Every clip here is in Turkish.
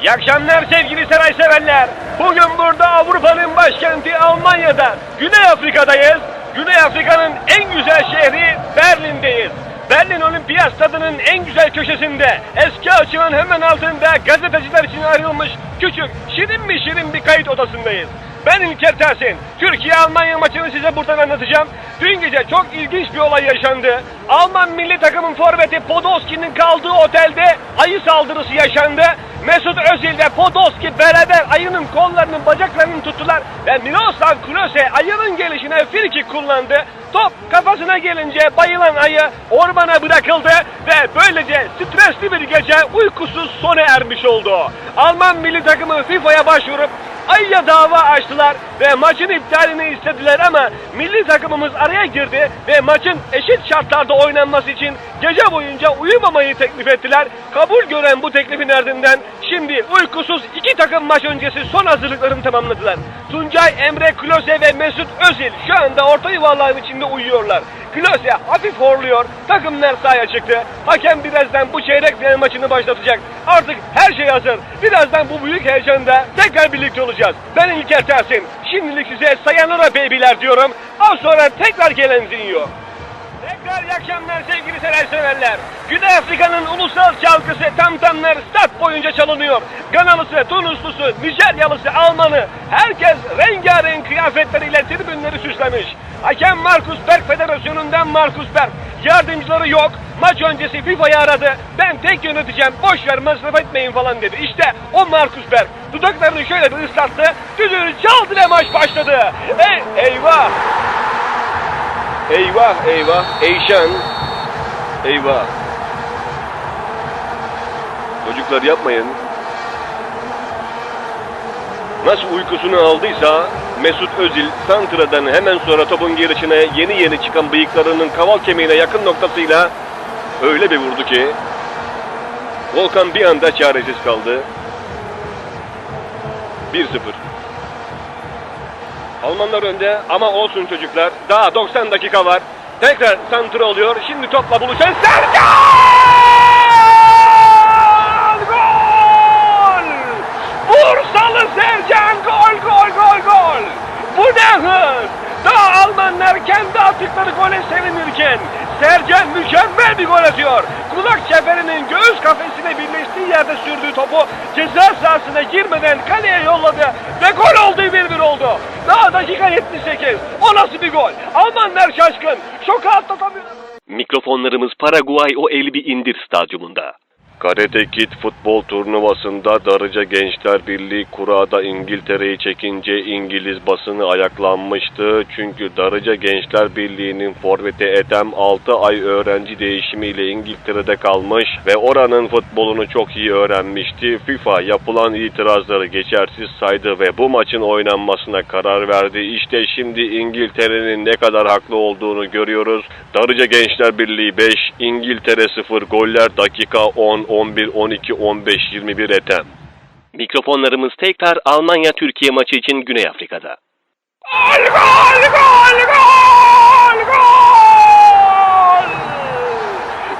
İyi akşamlar sevgili saray severler. Bugün burada Avrupa'nın başkenti Almanya'da, Güney Afrika'dayız. Güney Afrika'nın en güzel şehri Berlin'deyiz. Berlin Olimpiyat Stadı'nın en güzel köşesinde, eski açığın hemen altında gazeteciler için ayrılmış küçük, şirin mi şirin bir kayıt odasındayız. Ben İlker Tersin. Türkiye-Almanya maçını size buradan anlatacağım. Dün gece çok ilginç bir olay yaşandı. Alman milli takımın forveti Podolski'nin kaldığı otelde ayı saldırısı yaşandı. Mesut Özil ve Podolski beraber ayının kollarının bacaklarını tuttular ve Miroslav Klose ayının gelişine friki kullandı. Top kafasına gelince bayılan ayı ormana bırakıldı ve böylece stresli bir gece uykusuz sona ermiş oldu. Alman milli takımı FIFA'ya başvurup Ay'a dava açtılar ve maçın iptalini istediler ama milli takımımız araya girdi ve maçın eşit şartlarda oynanması için gece boyunca uyumamayı teklif ettiler. Kabul gören bu teklifin ardından şimdi uykusuz iki takım maç öncesi son hazırlıklarını tamamladılar. Tuncay, Emre, Klose ve Mesut Özil şu anda orta yuvarlağın içinde uyuyorlar. Klose hafif horluyor. Takımlar sahaya çıktı. Hakem birazdan bu çeyrek final maçını başlatacak. Artık her şey hazır. Birazdan bu büyük heyecanda tekrar birlikte olacağız. Ben İlker Tersin. Şimdilik size sayonara baby'ler diyorum. Az sonra tekrar gelen zinyo. Tekrar iyi akşamlar sevgili sever severler. Güney Afrika'nın ulusal çalgısı tam tamlar stat boyunca çalınıyor. Ganalısı, Tunuslusu, Nijeryalısı, Almanı. Herkes rengarenk kıyafetleriyle tribünleri süslemiş. Hakem Markus Berg Federasyonu'ndan Markus Berg. Yardımcıları yok. Maç öncesi FIFA'yı aradı. Ben tek yöneteceğim. Boş ver masraf etmeyin falan dedi. İşte o Markus Berg. Dudaklarını şöyle bir ıslattı. Düdüğünü çaldı ve maç başladı. Ey, eyvah. Eyvah eyvah. Eyşan. Eyvah. Çocuklar yapmayın. Nasıl uykusunu aldıysa Mesut Özil Santra'dan hemen sonra topun gelişine yeni yeni çıkan bıyıklarının kaval kemiğine yakın noktasıyla öyle bir vurdu ki Volkan bir anda çaresiz kaldı. 1-0 Almanlar önde ama olsun çocuklar. Daha 90 dakika var. Tekrar santra oluyor. Şimdi topla buluşan Sercan! Gol! Bursalı Sercan gol gol gol gol! Bu ne hız! Daha Almanlar kendi attıkları gole sevinirken Sercan mükemmel bir gol atıyor. Kulak çeperinin göğüs kafesine birleştiği yerde sürdüğü topu ceza sahasına girmeden kaleye yolladı ve gol oldu 1-1 oldu. Daha dakika 78. O nasıl bir gol? Almanlar şaşkın. Şoka atlatamıyor. Mikrofonlarımız Paraguay o Elbi İndir Stadyumunda. Karate Kid futbol turnuvasında Darıca Gençler Birliği kurada İngiltere'yi çekince İngiliz basını ayaklanmıştı. Çünkü Darıca Gençler Birliği'nin forveti Ethem 6 ay öğrenci değişimiyle İngiltere'de kalmış ve oranın futbolunu çok iyi öğrenmişti. FIFA yapılan itirazları geçersiz saydı ve bu maçın oynanmasına karar verdi. İşte şimdi İngiltere'nin ne kadar haklı olduğunu görüyoruz. Darıca Gençler Birliği 5, İngiltere 0, goller dakika 10, 11, 12, 15, 21 Ethem. Mikrofonlarımız tekrar Almanya-Türkiye maçı için Güney Afrika'da. Gol gol gol gol gol!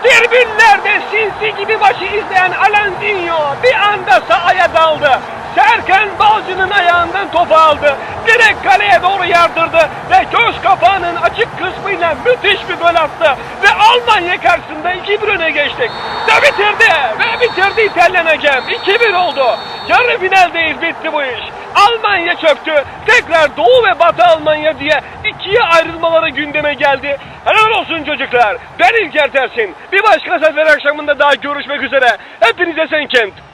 Tribünlerde sinsi gibi maçı izleyen Alandinho bir anda sahaya daldı. Serkan Balcı'nın ayağından topu aldı. Direkt kaleye doğru yardırdı ve göz kapağının açık kısmıyla müthiş bir gol attı. Ve Almanya karşısında 2-1 öne geçtik. Ve bitirdi ve bitirdi İtalyan hakem. 2-1 oldu. Yarı finaldeyiz bitti bu iş. Almanya çöktü. Tekrar Doğu ve Batı Almanya diye ikiye ayrılmaları gündeme geldi. Helal olsun çocuklar. Ben İlker Tersin. Bir başka sefer akşamında daha görüşmek üzere. Hepinize sen kent.